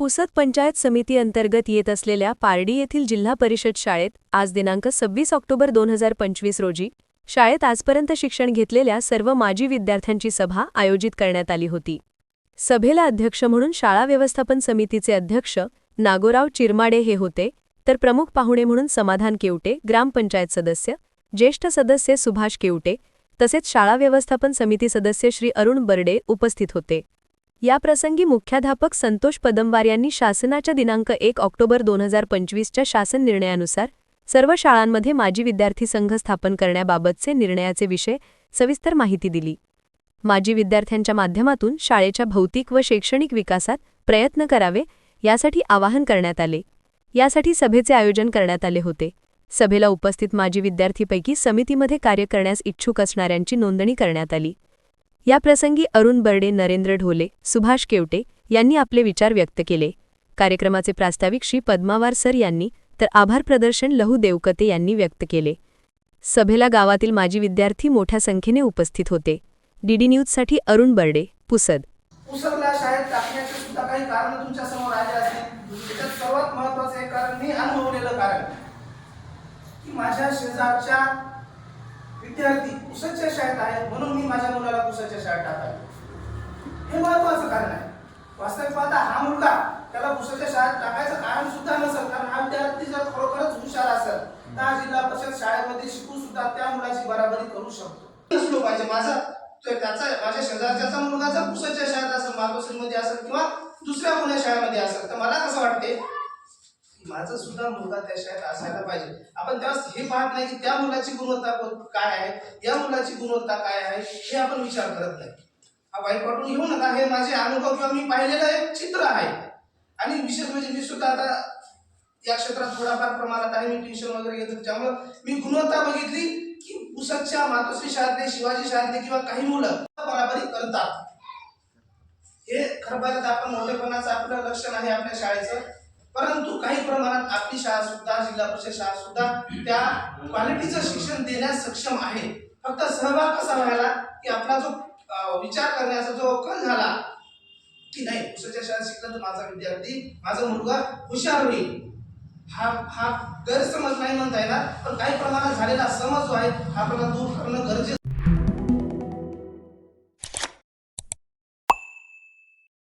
पुसद पंचायत समिती अंतर्गत येत असलेल्या पारडी येथील जिल्हा परिषद शाळेत आज दिनांक सव्वीस ऑक्टोबर दोन हजार पंचवीस रोजी शाळेत आजपर्यंत शिक्षण घेतलेल्या सर्व माजी विद्यार्थ्यांची सभा आयोजित करण्यात आली होती. सभेला अध्यक्ष म्हणून शाळा व्यवस्थापन समितीचे अध्यक्ष नागोराव चिरमाडे हे होते तर प्रमुख पाहुणे म्हणून समाधान केवटे ग्रामपंचायत सदस्य ज्येष्ठ सदस्य सुभाष केवटे तसेच शाळा व्यवस्थापन समिती सदस्य श्री अरुण बर्डे उपस्थित होते. याप्रसंगी मुख्याध्यापक संतोष पदमवार यांनी शासनाच्या दिनांक एक ऑक्टोबर दोन हजार पंचवीसच्या शासन निर्णयानुसार सर्व शाळांमध्ये माजी विद्यार्थी संघ स्थापन करण्याबाबतचे निर्णयाचे विषय सविस्तर माहिती दिली. माजी विद्यार्थ्यांच्या माध्यमातून शाळेच्या भौतिक व शैक्षणिक विकासात प्रयत्न करावे यासाठी आवाहन करण्यात आले. यासाठी सभेचे आयोजन करण्यात आले होते. सभेला उपस्थित माजी विद्यार्थीपैकी समितीमध्ये कार्य करण्यास इच्छुक असणाऱ्यांची नोंदणी करण्यात आली. याप्रसंगी अरुण बर्डे नरेंद्र ढोले सुभाष केवटे यांनी आपले विचार व्यक्त केले. कार्यक्रमाचे प्रास्ताविक श्री पद्मावार सर यांनी तर आभार प्रदर्शन लहू देवकते यांनी व्यक्त केले. सभेला गावातील माजी विद्यार्थी मोठ्या संख्येने उपस्थित होते. डीडी न्यूजसाठी अरुण बर्डे पुसद. उसरला शाळेत टाकण्याचे सुद्धा काही कारण तुमच्यासमोर आले असतील त्याच्यात सर्वात महत्वाचं एक कारण मी अनुभवलेलं कारण की माझ्या शेजारच्या विद्यार्थी पुसच्या शाळेत आहे म्हणून मी माझ्या मुलाला पुसच्या शाळेत टाकावे हे महत्वाचं कारण आहे. वास्तविक पाहता हा मुलगा त्याला कुसाच्या शाळेत टाकायचं कारण सुद्धा नसेल कारण हा विद्यार्थी जर खरोखरच हुशार असेल तर हा जिल्हा परिषद शाळेमध्ये शिकून सुद्धा त्या मुलाची बराबरी करू शकतो. नसलो पाहिजे माझा त्याचा माझ्या शेजारच्याचा मुलगा जर कुसाच्या शाळेत असेल मातोश्रीमध्ये असेल किंवा दुसऱ्या कोण्या शाळेमध्ये असेल तर मला कसं वाटते की माझा सुद्धा मुलगा त्या शाळेत असायला पाहिजे. आपण तेव्हा हे पाहत नाही की त्या मुलाची गुणवत्ता काय आहे? या मुलाची गुणवत्ता काय आहे? हे आपण विचार करत नाही. हा वाईट वाटून घेऊ नका. हे माझे अनुभव किंवा मी पाहिलेलं एक चित्र आहे. आणि विशेष म्हणजे मी सुद्धा आता या क्षेत्रात थोडाफार प्रमाणात आहे. मी ट्युशन वगैरे घेतो. त्यामुळं मी गुणवत्ता बघितली की पुसदच्या मातोश्री शाळेतले शिवाजी शाळेतले किंवा काही मुलं बराबरी करतात. हे खरं पाहिलं तर आपण मोठेपणाचं आपलं लक्षण आहे आपल्या शाळेचं. परंतु काही प्रमाणात आपली शाळा सुद्धा जिल्हा परिषद शाळा सुद्धा त्या क्वालिटीचं शिक्षण देण्यास सक्षम आहे. फक्त सहभाग कसा व्हायला की आपला जो विचार करण्याचा जो कल झाला की नाही दुसऱ्याच्या शाळेत शिकला तर माझा विद्यार्थी माझा मुलगा हुशार होईल. हा हा गैरसमज नाही म्हणता येणार पण काही प्रमाणात झालेला समज जो आहे हा आपल्याला दूर करणं गरजेचं